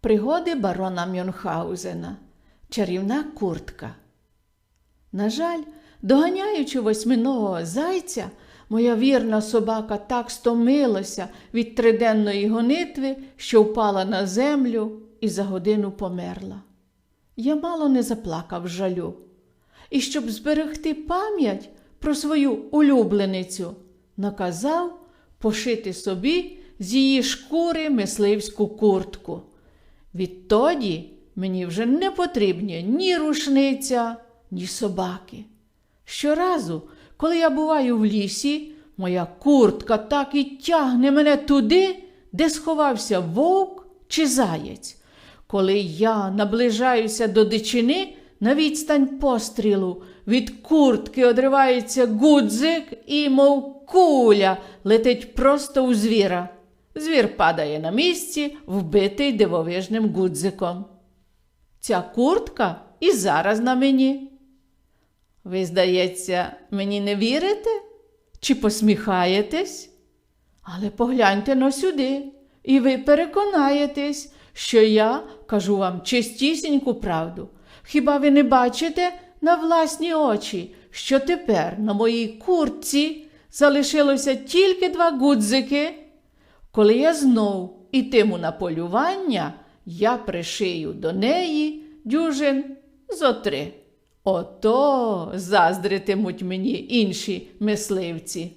Пригоди барона Мюнхгаузена. Чарівна куртка. На жаль, доганяючи восьминого зайця, моя вірна собака так стомилася від триденної гонитви, що впала на землю і за годину померла. Я мало не заплакав жалю. І щоб зберегти пам'ять про свою улюбленицю, наказав пошити собі з її шкури мисливську куртку. Відтоді мені вже не потрібні ні рушниця, ні собаки. Щоразу, коли я буваю в лісі, моя куртка так і тягне мене туди, де сховався вовк чи заєць. Коли я наближаюся до дичини на відстань пострілу, від куртки одривається гудзик і, мов куля, летить просто у звіра. Звір падає на місці, вбитий дивовижним гудзиком. Ця куртка і зараз на мені. Ви, здається, мені не вірите? Чи посміхаєтесь? Але погляньте но сюди, і ви переконаєтесь, що я кажу вам чистісіньку правду. Хіба ви не бачите на власні очі, що тепер на моїй куртці залишилося тільки два гудзики? Коли я знов ітиму на полювання, я пришию до неї дюжин зо три. Ото заздритимуть мені інші мисливці.